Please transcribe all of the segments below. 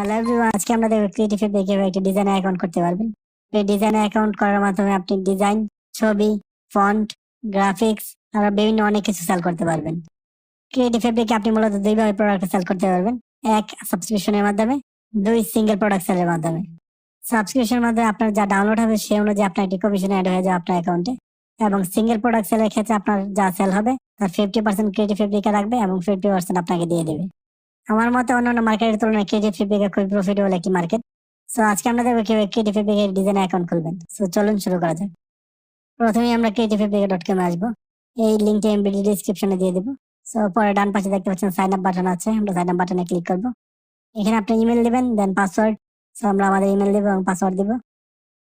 Hello everyone আজকে আমরা দেখব ক্রিয়েটিভ ফেব্রিক কীভাবে একটি ডিজাইনের অ্যাকাউন্ট করতে পারবেন। এই ডিজাইনের অ্যাকাউন্ট করার মাধ্যমে আপনি ডিজাইন ছবি ফন্ট গ্রাফিক্স আর বিভিন্ন অনেক কিছু সেল করতে পারবেন। ক্রিয়েটিভ ফেব্রিকে আপনি মূলত দুইভাবে প্রোডাক্ট সেল করতে পারবেন। এক সাবস্ক্রিপশনের মাধ্যমে, দুই সিঙ্গেল প্রোডাক্ট সেলের মাধ্যমে। সাবস্ক্রিপশনের মাধ্যমে আপনার যা ডাউনলোড হবে সেই অনুযায়ী আপনার একটি কমিশন অ্যাড হয়ে যাবে আপনার অ্যাকাউন্টে এবং সিঙ্গেল প্রোডাক্ট সেলের ক্ষেত্রে আপনার যা সেল হবে, তার ফিফটি পার্সেন্ট ক্রিয়েটিভ ফেব্রিকে রাখবে এবং ফিফটি পার্সেন্ট আপনাকে দিয়ে দেবে। আমার মতে অন্যান্য মার্কেটের তুলনায় ক্রিয়েটিভ ফেব্রিক খুবই প্রফিটেবল একটি মার্কেট সো আজকে আমরা দেখব কীভাবে ক্রিয়েটিভ ফেব্রিকের ডিজাইন অ্যাকাউন্ট খুলবেন। সো চলুন শুরু করা যাক। প্রথমে আমরা ক্রিয়েটিভ ফেব্রিক ডট কমে আসব। এই লিঙ্কটি ভিডিও ডিসক্রিপশনে দিয়ে দেবো। সো পরে ডান পাশে দেখতে পাচ্ছেন সাইন আপ বাটন আছে। আমরা সাইন আপ বাটনে ক্লিক করব। এখানে আপনি ইমেল দিবেন দেন পাসওয়ার্ড সো আমরা আমাদের ইমেল দেবো এবং পাসওয়ার্ড দিব।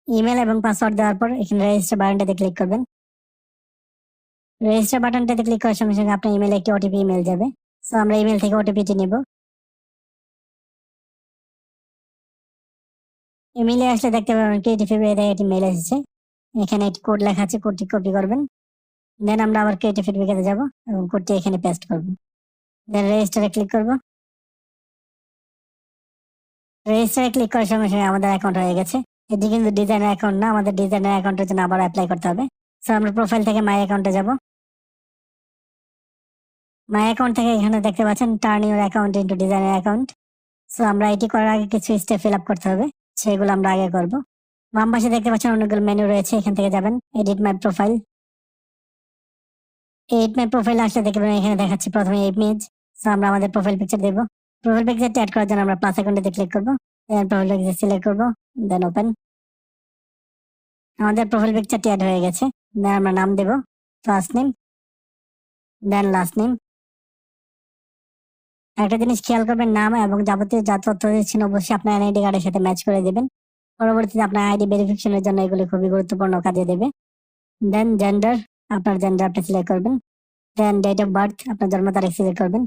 ইমেল এবং পাসওয়ার্ড দেওয়ার পর এখানে রেজিস্টার বাটনটাতে ক্লিক করবেন। রেজিস্টার বাটনটাতে ক্লিক করার সঙ্গে সঙ্গে আপনার ইমেলে একটি ওটিপি ইমেল যাবে। সো আমরা ইমেল থেকে ওটিপিটি নিব। ইমেলে আসলে দেখতে পাবেন ক্রিয়েটিভ ফেব্রিক একটি মেল এসেছে। এখানে একটি কোড লেখা আছে কোডটি কপি করবেন। দেন আমরা আবার ক্রিয়েটিভ ফেব্রিকেতে যাব এবং কোডটি এখানে পেস্ট করব। দেন রেজিস্টারে ক্লিক করব। রেজিস্টারে ক্লিক করার সঙ্গে সঙ্গে আমাদের অ্যাকাউন্ট হয়ে গেছে। এটি কিন্তু ডিজাইনের অ্যাকাউন্ট না, আমাদের ডিজাইনের অ্যাকাউন্টের জন্য আবার অ্যাপ্লাই করতে হবে। সো আমরা প্রোফাইল থেকে মাই অ্যাকাউন্টে যাব। মাই অ্যাকাউন্ট থেকে এখানে দেখতে পাচ্ছেন টার্ন ইউর অ্যাকাউন্ট ইন্টু ডিজাইনের অ্যাকাউন্ট সো আমরা এটি করার আগে কিছু স্টেপ ফিল আপ করতে হবে। সেগুলো আমরা আগে করব। বাম পাশে দেখতে পাচ্ছেন অনেকগুলো মেনু রয়েছে, এখান থেকে যাবেন। Edit my profile edit my profile আসলে দেখতে পাবেন এখানে দেখাচ্ছি প্রথমে ইমেজ আমরা আমাদের প্রোফাইল পিকচার দেব। প্রোফাইল পিকচারটি অ্যাড করার জন্য আমরা প্লাস অ্যাকাউন্টে ক্লিক করব। প্রোফাইল পিকচার সিলেক্ট করব। দেন ওপেন আমাদের প্রোফাইল পিকচারটি অ্যাড হয়ে গেছে। দেন আমরা নাম দেব। First name then last name একটা জিনিস খেয়াল করবেন, নাম এবং যাবতীয় যা তথ্য দিচ্ছেন অবশ্যই আপনার এনআইডি কার্ডের সাথে ম্যাচ করে দেবেন। পরবর্তীতে আপনার আইডি ভেরিফিকেশনের জন্য এগুলি খুবই গুরুত্বপূর্ণ কাজে দেবে। দেন জেন্ডার আপনার জেন্ডার আপনি সিলেক্ট করবেন। দেন ডেট অফ বার্থ আপনার জন্ম তারিখ সিলেক্ট করবেন।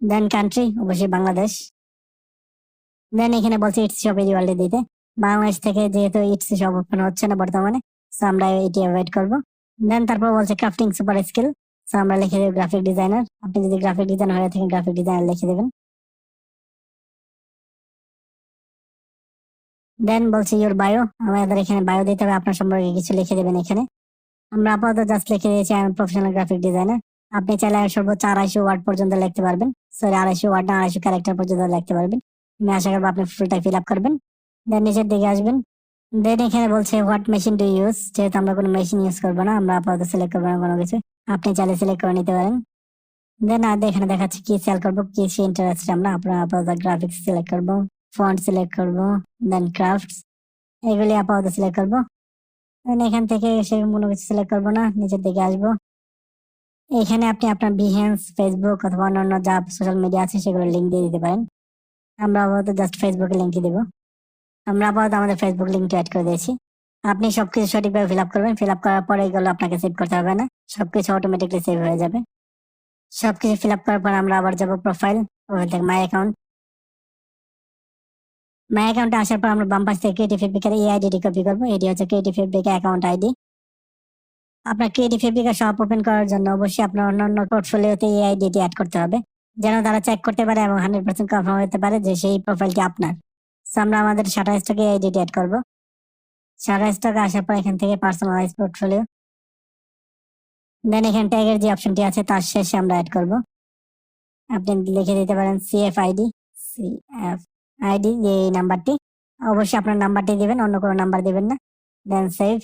দেন কান্ট্রি অবশ্যই বাংলাদেশ। দেন এখানে বলছে ইটস শপ ওয়ার্ল্ডে দিতে। বাংলাদেশ থেকে যেহেতু ইটস শপ ওপেন হচ্ছে না বর্তমানে সো আমরা এটি অ্যাভয়েড করব। দেন তারপর বলছে ক্রাফটিং সুপার স্কিল সো আমরা লিখে দেব গ্রাফিক ডিজাইনার আপনি যদি গ্রাফিক ডিজাইনার হয়ে থাকেন গ্রাফিক ডিজাইনার লিখে দেবেন। দেন বলছে ইওর বায়ো আমাদের এখানে বায়ো দিতে হবে, আপনার সম্পর্কে কিছু লিখে দেবেন এখানে। আমরা আপাতত জাস্ট লিখে দিয়েছি আমি প্রফেশনাল গ্রাফিক ডিজাইনার আপনি চাইলে সর্বোচ্চ আড়াইশো ওয়ার্ড পর্যন্ত লিখতে পারবেন। সরি আড়াইশো ওয়ার্ড না, আড়াইশো ক্যারেক্টার পর্যন্ত লিখতে পারবেন। আমি আশা করব আপনি ফুলটা ফিল আপ করবেন। দেন নিচের দিকে আসবেন। দেন এখানে বলছে হোয়াট মেশিন টু ইউজ যেহেতু আমরা কোনো মেশিন ইউজ করব না, আমরা আপাতত সিলেক্ট করব না কোনো কিছু। আপনি চাইলে সিলেক্ট করে নিতে পারেন। দেন আর এখানে দেখাচ্ছে কি সেল করব, কি সে ইন্টারেস্ট আমরা আপনার আপাতত গ্রাফিক্স সিলেক্ট করব ফন্ট সিলেক্ট করব দেন ক্রাফটস এগুলি আপাতত সিলেক্ট করব। দেন এখান থেকে সে কোনো কিছু সিলেক্ট করব না, নিচের দিকে আসব। এখানে আপনি আপনার বিহেন্স ফেসবুক অথবা অন্যান্য যা সোশ্যাল মিডিয়া আছে, সেগুলো লিঙ্ক দিয়ে দিতে পারেন। আমরা আপাতত জাস্ট ফেসবুকে লিঙ্কই দেবো। আমরা আপাতত আমাদের ফেসবুক লিঙ্কটি অ্যাড করে দিয়েছি। আপনি সবকিছু সঠিকভাবে ফিল আপ করবেন। ফিল আপ করার পরে এগুলো আপনাকে সেভ করতে হবে না। সবকিছু অটোমেটিকলি সেভ হয়ে যাবে। সবকিছু ফিল আপ করার পর আমরা আবার যাব প্রোফাইল ওখান থেকে মাই অ্যাকাউন্ট মাই অ্যাকাউন্টে আসার পর আমরা বাম পাশ থেকে ক্রিয়েটিভ ফেব্রিকের এই আইডিটি কপি করব। এটি হচ্ছে ক্রিয়েটিভ ফেব্রিক অ্যাকাউন্ট আইডি আপনার ক্রিয়েটিভ ফেব্রিকের শপ ওপেন করার জন্য অবশ্যই আপনার অন্যান্য পোর্টফোলিওতে এই আইডিটি অ্যাড করতে হবে। যেন তারা চেক করতে পারে এবং হান্ড্রেড পার্সেন্ট কনফার্ম হতে পারে যে সেই প্রোফাইলটি আপনার। So, আমরা আমাদের শাটার স্টকে আইডিটি অ্যাড করব। শাটার স্টকে আসার পর এখান থেকে পার্সোনালাইজ পোর্টফোলিও দেন এখানে ট্যাগের যে অপশনটি আছে তার শেষে আমরা অ্যাড করব। আপনি লিখে দিতে পারেন সিএফ আইডি সিএফ আইডি যে এই নাম্বারটি অবশ্যই আপনার নাম্বারটি দিবেন অন্য কোনো নাম্বার দিবেন না। দেন সেভ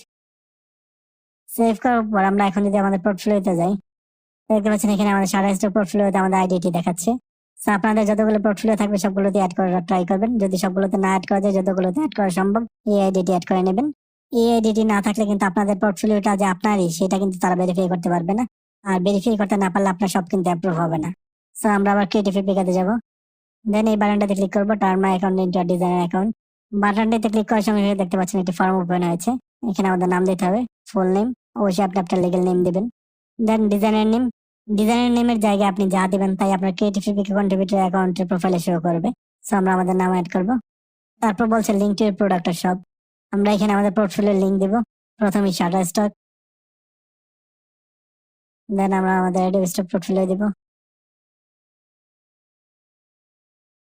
সেভ করার পর আমরা এখন যদি আমাদের পোর্টফোলিওতে যাই দেখতে পাচ্ছেন এখানে আমাদের স্টক পোর্টফোলিওতে আমাদের আইডিটি দেখাচ্ছে। So, আপনাদের যতগুলো পোর্টফোলিও থাকবে সবগুলোতে অ্যাড করার ট্রাই করবেন। যদি সবগুলোতে না অ্যাড করা যায় যতগুলোতে অ্যাড করা সম্ভব এই আইডিটি অ্যাড করে নেবেন। এই আইডিটি না থাকলে কিন্তু আপনাদের পোর্টফোলিওটা যে আপনারই সেটা কিন্তু তারা ভেরিফাই করতে পারবে না। আর ভেরিফাই করতে না পারলে আপনার সব কিন্তু অ্যাপ্রুভ হবে না। সো আমরা আবার ক্রিয়েটিভ ফেব্রিকাতে যাব। দেন এই বাটনটাতে ক্লিক করব turn account into designer account বাটনটিতে click করার সঙ্গে সঙ্গে দেখতে পাচ্ছেন একটি ফর্ম ওপেন হয়েছে। এখানে আমাদের নাম দিতে হবে ফুল নেম অবশ্যই আপনি আপনার লিগেল নেম দিবেন। দেন ডিজাইনার নেম ডিজাইনার নেমের জায়গায় আপনি যা দিবেন তাই আপনার ক্রিয়েটিভ কন্ট্রিবিউটর অ্যাকাউন্টের প্রোফাইলে শো করবে। সো আমরা আমাদের নাম অ্যাড করব। তারপর বলছে লিঙ্ক টু প্রোডাক্টের সব আমরা এখানে আমাদের পোর্টফোলিও লিঙ্ক দিব। প্রথমে শাটার স্টক দেন আমরা আমাদের অ্যাডোব স্টক পোর্টফোলিও দিব।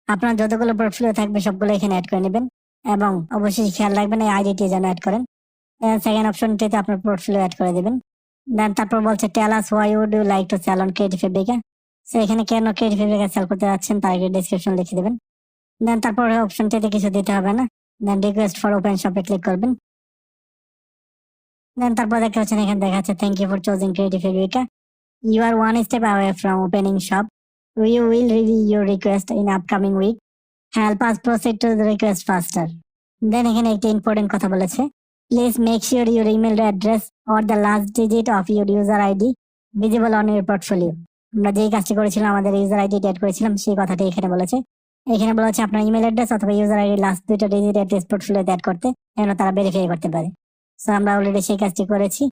আপনার যতগুলো পোর্টফোলিও থাকবে সবগুলো এখানে অ্যাড করে নেবেন এবং অবশ্যই খেয়াল রাখবেন এই আইডিটি যেন অ্যাড করেন। সেকেন্ড অপশনটিতে আপনার পোর্টফোলিও অ্যাড করে দিবেন। দেন তারপর বলছে tell us why would you like to sell on Creative Fabrica so এখানে কেন ক্রিয়েটিভ ফেব্রিকা সেল করতে যাচ্ছেন তার আগে ডিসক্রিপশন লিখে দেবেন। দেন তারপর অপশনটিতে কিছু দিতে হবে না। দেন রিকোয়েস্ট ফর ওপেন শপে ক্লিক করবেন। দেন তারপর দেখতে পাচ্ছেন এখানে দেখা যাচ্ছে thank you for choosing Creative Fabrica you are one step away from opening shop We will review your request in upcoming week Help us proceed to the request faster. Then এখানে একটি important কথা বলেছে। Please make sure your email address or the last digit of your user ID visible on your portfolio আমরা যেই কাজটি করেছিলাম, আমাদের user ID add করেছিলাম, সেই কথাটি এখানে বলেছে। এখানে বলা হচ্ছে আপনার ইমেল অ্যাড্রেস অথবা ইউজার আইডি লাস্ট দুইটা ডিজিট অ্যাড্রেস পোর্টফোলিওতে অ্যাড করতে, যেন তারা ভেরিফাই করতে পারে। সো আমরা অলরেডি সেই কাজটি করেছি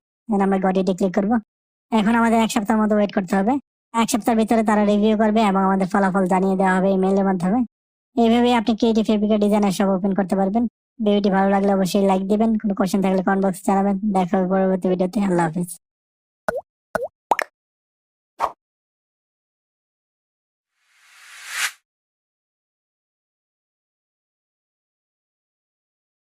আমরা গডিটি ক্লিক করব। এখন আমাদের এক সপ্তাহের মতো ওয়েট করতে হবে। এক সপ্তাহের ভিতরে তারা রিভিউ করবে এবং আমাদের ফলাফল জানিয়ে দেওয়া হবে ইমেইলের মাধ্যমে। এইভাবে আপনি ক্রিয়েটিভ ফেব্রিকা ডিজাইনের সব ওপেন করতে পারবেন। ভিডিওটি ভালো লাগলে অবশ্যই লাইক দিবেন। কোনো কোশ্চেন থাকলে কমেন্ট বক্সে জানাবেন। দেখা হবে পরবর্তী ভিডিওতে আল্লাহ হাফিজ।